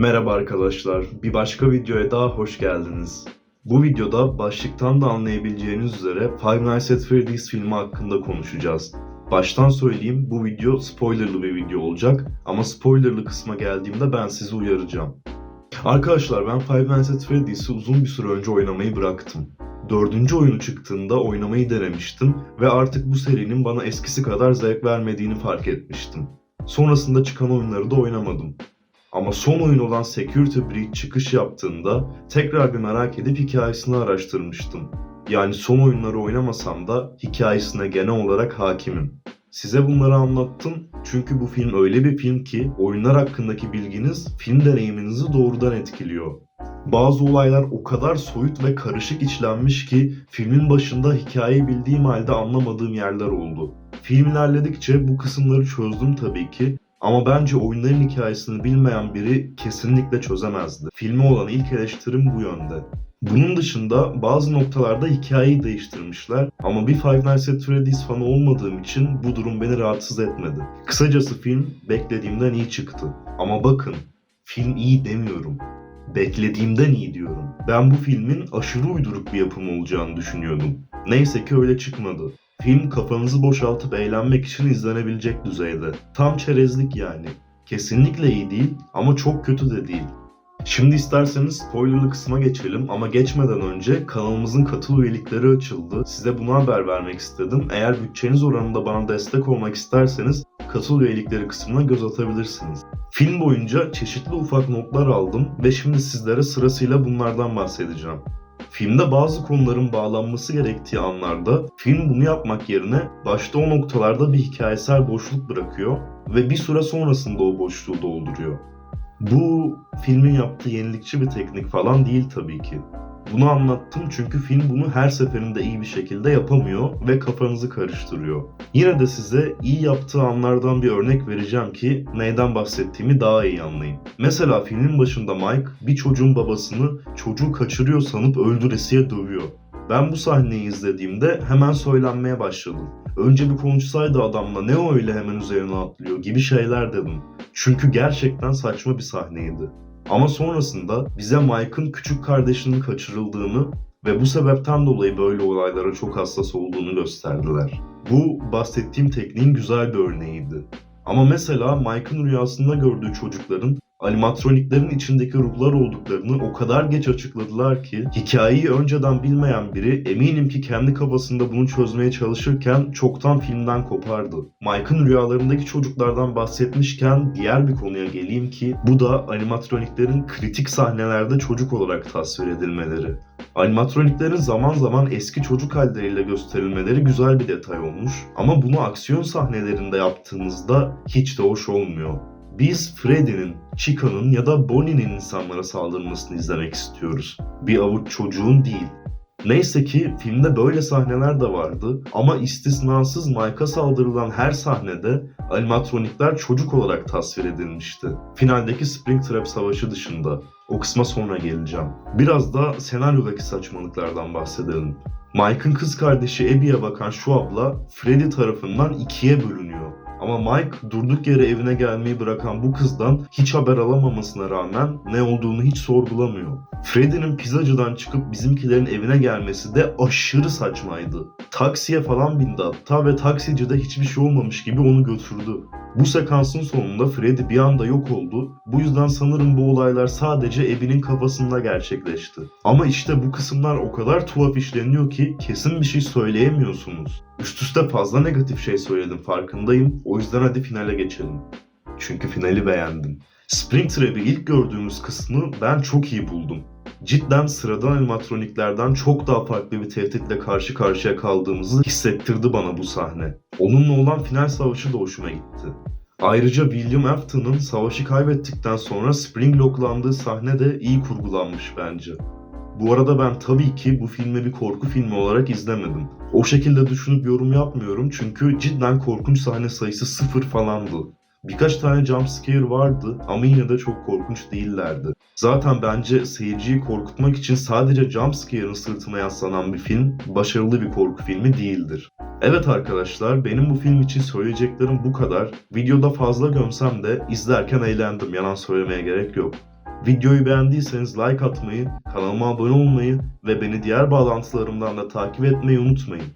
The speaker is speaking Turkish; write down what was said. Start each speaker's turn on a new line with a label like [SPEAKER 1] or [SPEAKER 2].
[SPEAKER 1] Merhaba arkadaşlar, bir başka videoya daha hoş geldiniz. Bu videoda başlıktan da anlayabileceğiniz üzere Five Nights at Freddy's filmi hakkında konuşacağız. Baştan söyleyeyim bu video spoilerlı bir video olacak ama spoilerlı kısma geldiğimde ben sizi uyaracağım. Arkadaşlar ben Five Nights at Freddy's'i uzun bir süre önce oynamayı bıraktım. Dördüncü oyunu çıktığında oynamayı denemiştim ve artık bu serinin bana eskisi kadar zevk vermediğini fark etmiştim. Sonrasında çıkan oyunları da oynamadım. Ama son oyun olan Security Breach çıkış yaptığında tekrar bir merak edip hikayesini araştırmıştım. Yani son oyunları oynamasam da hikayesine genel olarak hakimim. Size bunları anlattım çünkü bu film öyle bir film ki oyunlar hakkındaki bilginiz film deneyiminizi doğrudan etkiliyor. Bazı olaylar o kadar soyut ve karışık içlenmiş ki filmin başında hikayeyi bildiğim halde anlamadığım yerler oldu. Film ilerledikçe bu kısımları çözdüm tabii ki ama bence oyunların hikayesini bilmeyen biri kesinlikle çözemezdi. Filme olan ilk eleştirim bu yönde. Bunun dışında bazı noktalarda hikayeyi değiştirmişler ama bir Five Nights at Freddy's fanı olmadığım için bu durum beni rahatsız etmedi. Kısacası film beklediğimden iyi çıktı. Ama bakın film iyi demiyorum. Beklediğimden iyi diyorum. Ben bu filmin aşırı uyduruk bir yapım olacağını düşünüyordum. Neyse ki öyle çıkmadı. Film kafanızı boşaltıp eğlenmek için izlenebilecek düzeyde. Tam çerezlik yani. Kesinlikle iyi değil ama çok kötü de değil. Şimdi isterseniz spoilerlı kısma geçelim ama geçmeden önce kanalımızın katıl üyelikleri açıldı. Size bunu haber vermek istedim. Eğer bütçeniz oranında bana destek olmak isterseniz katıl üyelikleri kısmına göz atabilirsiniz. Film boyunca çeşitli ufak notlar aldım ve şimdi sizlere sırasıyla bunlardan bahsedeceğim. Filmde bazı konuların bağlanması gerektiği anlarda film bunu yapmak yerine başta o noktalarda bir hikayesel boşluk bırakıyor ve bir süre sonrasında o boşluğu dolduruyor. Bu filmin yaptığı yenilikçi bir teknik falan değil tabii ki. Bunu anlattım çünkü film bunu her seferinde iyi bir şekilde yapamıyor ve kafanızı karıştırıyor. Yine de size iyi yaptığı anlardan bir örnek vereceğim ki neyden bahsettiğimi daha iyi anlayın. Mesela filmin başında Mike bir çocuğun babasını çocuğu kaçırıyor sanıp öldüresiye dövüyor. Ben bu sahneyi izlediğimde hemen söylenmeye başladım. Önce bir konuşsaydı adamla ne öyle hemen üzerine atlıyor gibi şeyler dedim. Çünkü gerçekten saçma bir sahneydi. Ama sonrasında bize Mike'ın küçük kardeşinin kaçırıldığını ve bu sebepten dolayı böyle olaylara çok hassas olduğunu gösterdiler. Bu bahsettiğim tekniğin güzel bir örneğiydi. Ama mesela Mike'ın rüyasında gördüğü çocukların animatroniklerin içindeki ruhlar olduklarını o kadar geç açıkladılar ki hikayeyi önceden bilmeyen biri eminim ki kendi kafasında bunu çözmeye çalışırken çoktan filmden kopardı. Mike'ın rüyalarındaki çocuklardan bahsetmişken diğer bir konuya geleyim ki bu da animatroniklerin kritik sahnelerde çocuk olarak tasvir edilmeleri. Animatroniklerin zaman zaman eski çocuk halleriyle gösterilmeleri güzel bir detay olmuş ama bunu aksiyon sahnelerinde yaptığınızda hiç de hoş olmuyor. Biz Freddy'nin, Chica'nın ya da Bonnie'nin insanlara saldırmasını izlemek istiyoruz. Bir avuç çocuğun değil. Neyse ki filmde böyle sahneler de vardı ama istisnasız Mike'a saldırılan her sahnede animatronikler çocuk olarak tasvir edilmişti. Finaldeki Springtrap savaşı dışında. O kısma sonra geleceğim. Biraz da senaryodaki saçmalıklardan bahsedelim. Mike'ın kız kardeşi Abby'ye bakan şu abla Freddy tarafından ikiye bölünüyor. Ama Mike durduk yere evine gelmeyi bırakan bu kızdan hiç haber alamamasına rağmen ne olduğunu hiç sorgulamıyor. Freddy'nin pizzacıdan çıkıp bizimkilerin evine gelmesi de aşırı saçmaydı. Taksiye falan bindi hatta ve taksicide hiçbir şey olmamış gibi onu götürdü. Bu sekansın sonunda Freddy bir anda yok oldu. Bu yüzden sanırım bu olaylar sadece Abby'nin kafasında gerçekleşti. Ama işte bu kısımlar o kadar tuhaf işleniyor ki kesin bir şey söyleyemiyorsunuz. Üst üste fazla negatif şey söyledim farkındayım. O yüzden hadi finale geçelim. Çünkü finali beğendim. Springtrap'i ilk gördüğümüz kısmı ben çok iyi buldum. Cidden sıradan animatroniklerden çok daha farklı bir tehditle karşı karşıya kaldığımızı hissettirdi bana bu sahne. Onunla olan final savaşı da hoşuma gitti. Ayrıca William Afton'ın savaşı kaybettikten sonra Springlocklandığı sahne de iyi kurgulanmış bence. Bu arada ben tabii ki bu filmi bir korku filmi olarak izlemedim. O şekilde düşünüp yorum yapmıyorum çünkü cidden korkunç sahne sayısı sıfır falandı. Birkaç tane jump scare vardı ama yine de çok korkunç değillerdi. Zaten bence seyirciyi korkutmak için sadece jump scare'ın sırtına yaslanan bir film başarılı bir korku filmi değildir. Evet arkadaşlar benim bu film için söyleyeceklerim bu kadar. Videoda fazla gömsem de izlerken eğlendim yalan söylemeye gerek yok. Videoyu beğendiyseniz like atmayı, kanalıma abone olmayı ve beni diğer bağlantılarımdan da takip etmeyi unutmayın.